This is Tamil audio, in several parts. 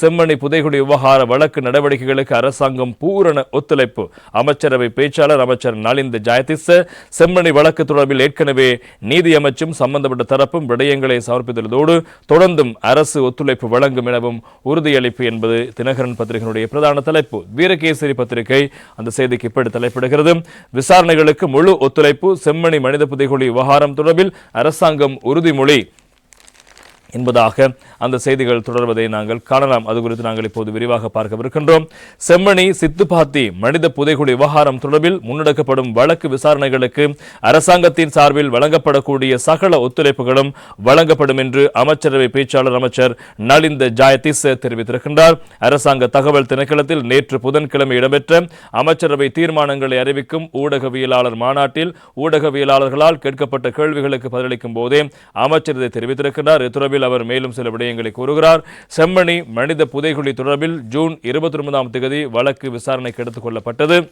செம்மணி புதைகுடி விவகார வழக்கு நடவடிக்கைகளுக்கு அரசாங்கம் பூரண ஒத்துழைப்பு. அமைச்சரவை பேச்சாளர் அமைச்சர் நலிந்த ஜாயதிச செம்மணி வழக்கு தொடர்பில் ஏற்கனவே நீதி அமைச்சும் சம்பந்தப்பட்ட தரப்பும் விடயங்களை சமர்ப்பித்துள்ளதோடு தொடர்ந்தும் அரசு ஒத்துழைப்பு வழங்கும் எனவும் உறுதியளிப்பு என்பது தினகரன் பத்திரிகையினுடைய பிரதான தலைப்பு. வீரகேசரி பத்திரிகை அந்த செய்திக்கு இப்படி தலைப்பிடுகிறது. விசாரணைகளுக்கு முழு ஒத்துழைப்பு செம்மணி மனித புதைகுழி விவகாரம் தொடர்பில் அரசாங்கம் உறுதிமொழி. என்பதாக அந்த செய்திகள் தொடர்வதை நாங்கள் காணலாம். அது குறித்து நாங்கள் இப்போது விரிவாக பார்க்கவிருக்கின்றோம். செம்மணி சித்துப்பாத்தி மனித புதைகுழி விவகாரம் தொடர்பில் முன்னெடுக்கப்படும் வழக்கு விசாரணைகளுக்கு அரசாங்கத்தின் சார்பில் வழங்கப்படக்கூடிய சகல ஒத்துழைப்புகளும் வழங்கப்படும் என்று அமைச்சரவை பேச்சாளர் அமைச்சர் நலிந்த ஜாயதிஸ் தெரிவித்திருக்கின்றார். அரசாங்க தகவல் திணைக்களத்தில் நேற்று புதன்கிழமை இடம்பெற்ற அமைச்சரவை தீர்மானங்களை அறிவிக்கும் ஊடகவியலாளர் மாநாட்டில் ஊடகவியலாளர்களால் கேட்கப்பட்ட கேள்விகளுக்கு பதிலளிக்கும் போதே அமைச்சர் இதை தெரிவித்திருக்கிறார் இத்தொடர்பில் அவர் மேலும் சில விடயங்களை கூறுகிறார். செம்மணி மனித புதைகுழி தொடர்பில் ஜூன் இருபத்தி ஒன்பதாம் தேதி வழக்கு விசாரணைக்கு எடுத்துக் கொள்ளப்பட்டது.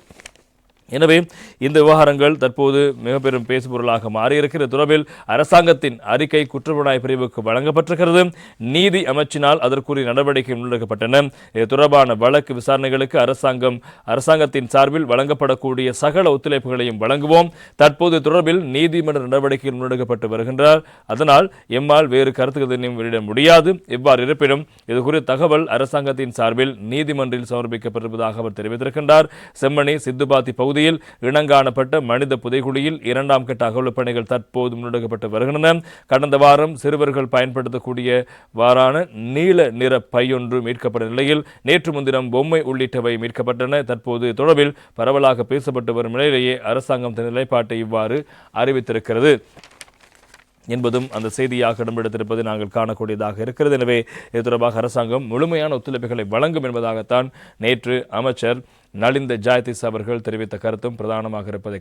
எனவே இந்த விவகாரங்கள் தற்போது மிக பெரும் பேசுபொருளாக மாறியிருக்கிற தொடர்பில் அரசாங்கத்தின் அறிக்கை குற்றப்புலனாய் பிரிவுக்கு வழங்கப்பட்டிருக்கிறது. நீதி அமைச்சினால் அதற்குரிய நடவடிக்கை முன்னெடுக்கப்பட்டன. இது தொடர்பான வழக்கு விசாரணைகளுக்கு அரசாங்கம் அரசாங்கத்தின் சார்பில் வழங்கப்படக்கூடிய சகல ஒத்துழைப்புகளையும் வழங்குவோம். தற்போது தொடர்பில் நீதிமன்ற நடவடிக்கைகள் முன்னெடுக்கப்பட்டு வருகின்றார். அதனால் எம்மால் வேறு கருத்துக்களையும் வெளியிட முடியாது. இவ்வாறு இருப்பினும் இது குறித்த தகவல் அரசாங்கத்தின் சார்பில் நீதிமன்றில் சமர்ப்பிக்கப்பட்டிருப்பதாக அவர் தெரிவித்திருக்கின்றார். செம்மணி சித்துபாத்தி பகுதியில் இனங்காணப்பட்ட மனித புதைகுழியில் இரண்டாம் கட்ட அகவலப் பணிகள் தற்போது முன்னெடுக்கப்பட்டு வருகின்றன. கடந்த வாரம் சிறுவர்கள் பயன்படுத்தக்கூடிய வாரான நீல நிற பையொன்று மீட்கப்பட்ட நிலையில் நேற்று முன்தினம் பொம்மை உள்ளிட்டவை மீட்கப்பட்டன. தற்போது தொடர்பில் பரவலாக பேசப்பட்டு வரும் நிலையிலேயே அரசாங்கம் தன் நிலைப்பாட்டை இவ்வாறு அறிவித்திருக்கிறது. என்பதும் அந்த செய்தியாக இடம்பெடுத்திருப்பது நாங்கள் காணக்கூடியதாக இருக்கிறது. எனவே இது தொடர்பாக அரசாங்கம் முழுமையான ஒத்துழைப்புகளை வழங்கும் என்பதாகத்தான் நேற்று அமைச்சர் நலிந்த ஜாயதிஸ் அவர்கள் தெரிவித்த கருத்தும் பிரதானமாக இருப்பதை